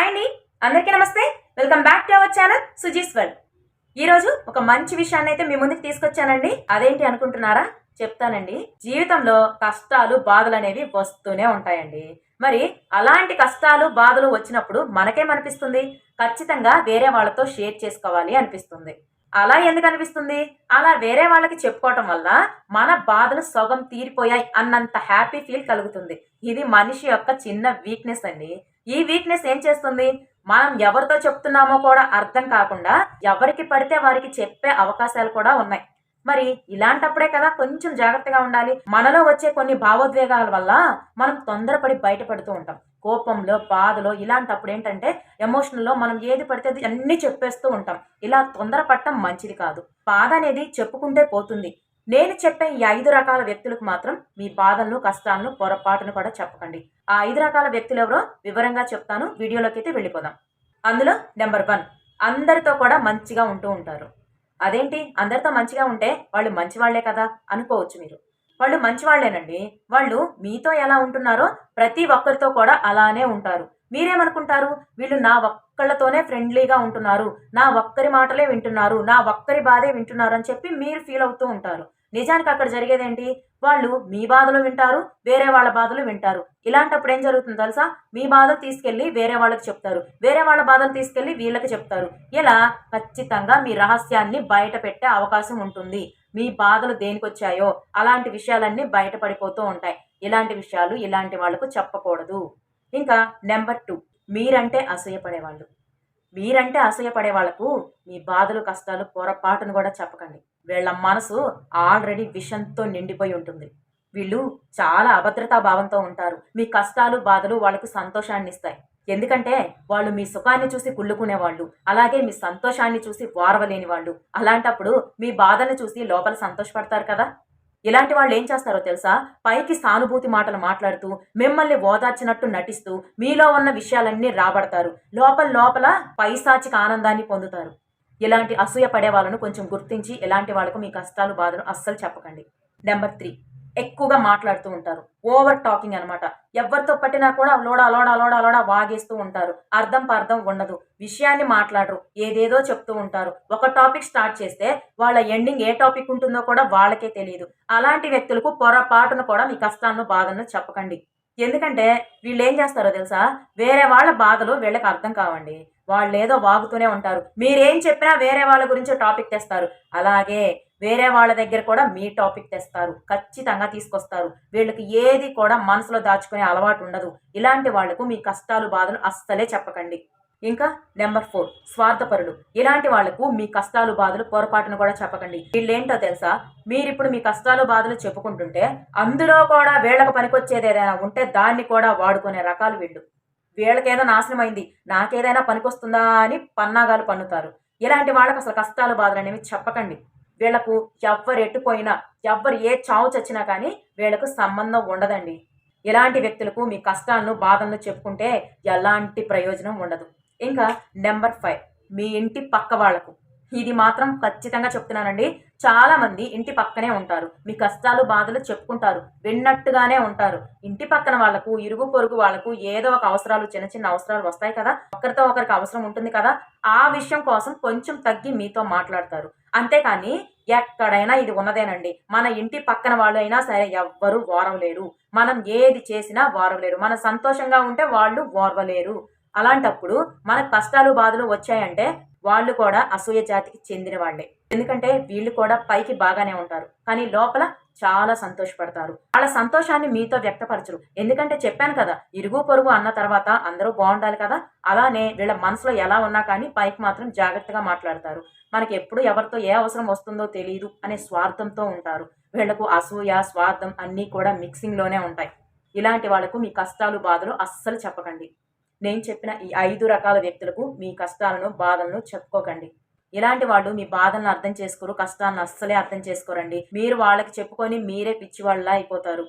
Hi అండి. అందరికీ నమస్తే. Welcome back to our channel Suji's world. ఈరోజు ఒక మంచి విషయాన్ని అయితే మీ ముందుకు తీసుకొచ్చానండి. అదేంటి అనుకుంటున్నారా? చెప్తానండి. జీవితంలో కష్టాలు బాధలు అనేవి వస్తూనే ఉంటాయండి. మరి అలాంటి కష్టాలు బాధలు వచ్చినప్పుడు మనకేమనిపిస్తుంది ఖచ్చితంగా వేరే వాళ్ళతో షేర్ చేసుకోవాలి అనిపిస్తుంది. అలా ఎందుకు అనిపిస్తుంది? అలా వేరే వాళ్ళకి చెప్పుకోవటం వల్ల మన బాధలు సగం తీరిపోయాయి అన్నంత హ్యాపీ ఫీల్ కలుగుతుంది. ఇది మనిషి యొక్క చిన్న వీక్నెస్ అండి. ఈ వీక్నెస్ ఏం చేస్తుంది? మనం ఎవరితో చెప్తున్నామో కూడా అర్థం కాకుండా ఎవరికి పడితే వారికి చెప్పే అవకాశాలు కూడా ఉన్నాయి. మరి ఇలాంటప్పుడే కదా కొంచెం జాగ్రత్తగా ఉండాలి. మనలో వచ్చే కొన్ని భావోద్వేగాల వల్ల మనం తొందరపడి బయటపడుతూ ఉంటాం. కోపంలో బాధలో ఇలాంటప్పుడు ఏంటంటే ఎమోషనల్లో మనం ఏది పడితే అది అన్నీ చెప్పేస్తూ ఉంటాం. ఇలా తొందరపడటం మంచిది కాదు. బాధ అనేది చెప్పుకుంటే పోతుంది. నేను చెప్పే ఈ ఐదు రకాల వ్యక్తులకు మాత్రం మీ బాధలను కష్టాలను పొరపాటును కూడా చెప్పకండి. ఆ ఐదు రకాల వ్యక్తులు ఎవరో వివరంగా చెప్తాను. వీడియోలోకి అయితే వెళ్ళిపోదాం. అందులో నెంబర్ వన్ అందరితో కూడా మంచిగా ఉంటూ ఉంటారు. అదేంటి? అందరితో మంచిగా ఉంటే వాళ్ళు మంచివాళ్ళే కదా అనుకోవచ్చు మీరు. వాళ్ళు మంచివాళ్ళేనండి. వాళ్ళు మీతో ఎలా ఉంటున్నారో ప్రతి ఒక్కరితో కూడా అలానే ఉంటారు. మీరేమనుకుంటారు? వీళ్ళు నా ఒక్కళ్ళతోనే ఫ్రెండ్లీగా ఉంటున్నారు. నా ఒక్కరి మాటలే వింటున్నారు. నా ఒక్కరి బాధే వింటున్నారు అని చెప్పి మీరు ఫీల్ అవుతూ ఉంటారు. నిజానికి అక్కడ జరిగేదేంటి? వాళ్ళు మీ బాధలు వింటారు వేరే వాళ్ళ బాధలు వింటారు. ఇలాంటప్పుడు ఏం జరుగుతుంది తెలుసా? మీ బాధలు తీసుకెళ్ళి వేరే వాళ్ళకి చెప్తారు. వేరే వాళ్ళ బాధలు తీసుకెళ్ళి వీళ్ళకి చెప్తారు. ఇలా ఖచ్చితంగా మీ రహస్యాన్ని బయట పెట్టే అవకాశం ఉంటుంది. మీ బాధలు దేనికి వచ్చాయో అలాంటి విషయాలన్నీ బయటపడిపోతూ ఉంటాయి. ఇలాంటి విషయాలు ఇలాంటి వాళ్ళకు చెప్పకూడదు. ఇంకా నెంబర్ టూ మీరంటే అసూయపడేవాళ్ళు మీరంటే అసూయపడే వాళ్ళకు మీ బాధలు కష్టాలు పొరపాటును కూడా చెప్పకండి. వీళ్ళ మనసు ఆల్రెడీ విషంతో నిండిపోయి ఉంటుంది. వీళ్ళు చాలా అభద్రతా భావంతో ఉంటారు. మీ కష్టాలు బాధలు వాళ్ళకు సంతోషాన్ని ఇస్తాయి. ఎందుకంటే వాళ్ళు మీ సుఖాన్ని చూసి కుళ్ళుకునేవాళ్ళు. అలాగే మీ సంతోషాన్ని చూసి వారవలేని వాళ్ళు. అలాంటప్పుడు మీ బాధను చూసి లోపల సంతోషపడతారు కదా? ఇలాంటి వాళ్ళు ఏం చేస్తారో తెలుసా? పైకి సానుభూతి మాటలు మాట్లాడుతూ మిమ్మల్ని ఓదార్చినట్టు నటిస్తూ మీలో ఉన్న విషయాలన్నీ రాబడతారు. లోపల లోపల పైశాచిక ఆనందాన్ని పొందుతారు. ఇలాంటి అసూయ పడే వాళ్ళను కొంచెం గుర్తించి ఇలాంటి వాళ్ళకు మీ కష్టాలు బాధలు అస్సలు చెప్పకండి. Number three. ఎక్కువగా మాట్లాడుతూ ఉంటారు. ఓవర్ టాకింగ్ అనమాట ఎవరితో పట్టినా కూడా లోడ లోడ అలోడ లోడ వాగేస్తూ ఉంటారు. అర్థం పర్థం ఉండదు. విషయాన్ని మాట్లాడరు. ఏదేదో చెప్తూ ఉంటారు. ఒక టాపిక్ స్టార్ట్ చేస్తే వాళ్ళ ఎండింగ్ ఏ టాపిక్ ఉంటుందో కూడా వాళ్ళకే తెలియదు అలాంటి వ్యక్తులకు పొరపాటును కూడా మీ కష్టాలను బాధలను చెప్పకండి. ఎందుకంటే వీళ్ళు ఏం చేస్తారో తెలుసా? వేరే వాళ్ళ బాధలు వీళ్ళకి అర్థం కావండి. వాళ్ళు ఏదో వాగుతూనే ఉంటారు. మీరేం చెప్పినా వేరే వాళ్ళ గురించి టాపిక్ తెస్తారు. అలాగే వేరే వాళ్ళ దగ్గర కూడా మీ టాపిక్ తెస్తారు. ఖచ్చితంగా తీసుకొస్తారు. వీళ్ళకి ఏది కూడా మనసులో దాచుకునే అలవాటు ఉండదు. ఇలాంటి వాళ్ళకు మీ కష్టాలు బాధలు అస్సలే చెప్పకండి. ఇంకా నెంబర్ ఫోర్ స్వార్థపరులు. ఇలాంటి వాళ్ళకు మీ కష్టాలు బాధలు పొరపాటును కూడా చెప్పకండి. వీళ్ళేంటో తెలుసా? మీరిప్పుడు మీ కష్టాలు బాధలు చెప్పుకుంటుంటే అందులో కూడా వీళ్ళకు పనికొచ్చేది ఏదైనా ఉంటే దాన్ని కూడా వాడుకునే రకాలు వీళ్ళు. వీళ్ళకేదో నాశనం అయింది నాకేదైనా పనికొస్తుందా అని పన్నాగాలు పన్నుతారు. ఇలాంటి వాళ్ళకు అసలు కష్టాలు బాధలు అనేవి చెప్పకండి. వీళ్ళకు ఎవ్వరు ఎట్టుపోయినా ఎవ్వరు ఏ చావు చచ్చినా కానీ వీళ్ళకు సంబంధం ఉండదండి. ఇలాంటి వ్యక్తులకు మీ కష్టాలను బాధలను చెప్పుకుంటే ఎలాంటి ప్రయోజనం ఉండదు. ఇంకా నెంబర్ ఫైవ్ మీ ఇంటి పక్క వాళ్ళకు ఇది మాత్రం ఖచ్చితంగా చెప్తున్నానండి. చాలా మంది ఇంటి పక్కనే ఉంటారు. మీ కష్టాలు బాధలు చెప్పుకుంటారు. విన్నట్టుగానే ఉంటారు. ఇంటి పక్కన వాళ్ళకు ఇరుగు పొరుగు వాళ్ళకు ఏదో ఒక అవసరాలు చిన్న చిన్న అవసరాలు వస్తాయి కదా. ఒకరితో ఒకరికి అవసరం ఉంటుంది కదా. ఆ విషయం కోసం కొంచెం తగ్గి మీతో మాట్లాడతారు. అంతేకాని ఎక్కడైనా ఇది ఉన్నదేనండి. మన ఇంటి పక్కన వాళ్ళు అయినా సరే ఎవ్వరు ఓరవలేరు. మనం ఏది చేసినా ఓరవలేరు. మన సంతోషంగా ఉంటే వాళ్ళు ఓర్వలేరు. అలాంటప్పుడు మన కష్టాలు బాధలు వచ్చాయంటే వాళ్ళు కూడా అసూయ జాతికి చెందిన వాళ్ళే. ఎందుకంటే వీళ్ళు కూడా పైకి బాగానే ఉంటారు. కానీ లోపల చాలా సంతోషపడతారు. వాళ్ళ సంతోషాన్ని మీతో వ్యక్తపరచరు. ఎందుకంటే చెప్పాను కదా ఇరుగు పొరుగు అన్న తర్వాత అందరూ బాగుండాలి కదా? అలానే వీళ్ళ మనసులో ఎలా ఉన్నా కానీ పైకి మాత్రం జాగ్రత్తగా మాట్లాడతారు. మనకి ఎప్పుడు ఎవరితో ఏ అవసరం వస్తుందో తెలియదు అనే స్వార్థంతో ఉంటారు. వీళ్ళకు అసూయ స్వార్థం అన్నీ కూడా మిక్సింగ్లోనే ఉంటాయి. ఇలాంటి వాళ్ళకు మీ కష్టాలు బాధలు అస్సలు చెప్పకండి. నేను చెప్పిన ఈ ఐదు రకాల వ్యక్తులకు మీ కష్టాలను బాధలను చెప్పుకోకండి. ఇలాంటి వాళ్ళు మీ బాధలను అర్థం చేసుకోరు కష్టాలను అస్సలే అర్థం చేసుకోరండి. మీరు వాళ్ళకి చెప్పుకొని మీరే పిచ్చివాళ్ళ అయిపోతారు.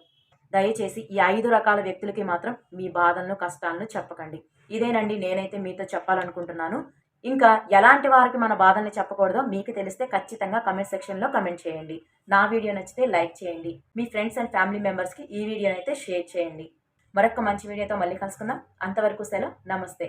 దయచేసి ఈ ఐదు రకాల వ్యక్తులకి మాత్రం మీ బాధలను కష్టాలను చెప్పకండి. ఇదేనండి నేనైతే మీతో చెప్పాలనుకుంటున్నాను. ఇంకా ఎలాంటి వారికి మన బాధల్ని చెప్పకూడదో మీకు తెలిస్తే ఖచ్చితంగా కమెంట్ సెక్షన్లో కమెంట్ చేయండి. నా వీడియో నచ్చితే లైక్ చేయండి. మీ ఫ్రెండ్స్ అండ్ ఫ్యామిలీ మెంబర్స్కి ఈ వీడియోనైతే షేర్ చేయండి. మరొక మంచి వీడియోతో మళ్ళీ కలుసుకుందాం. అంతవరకు సెలవు. నమస్తే.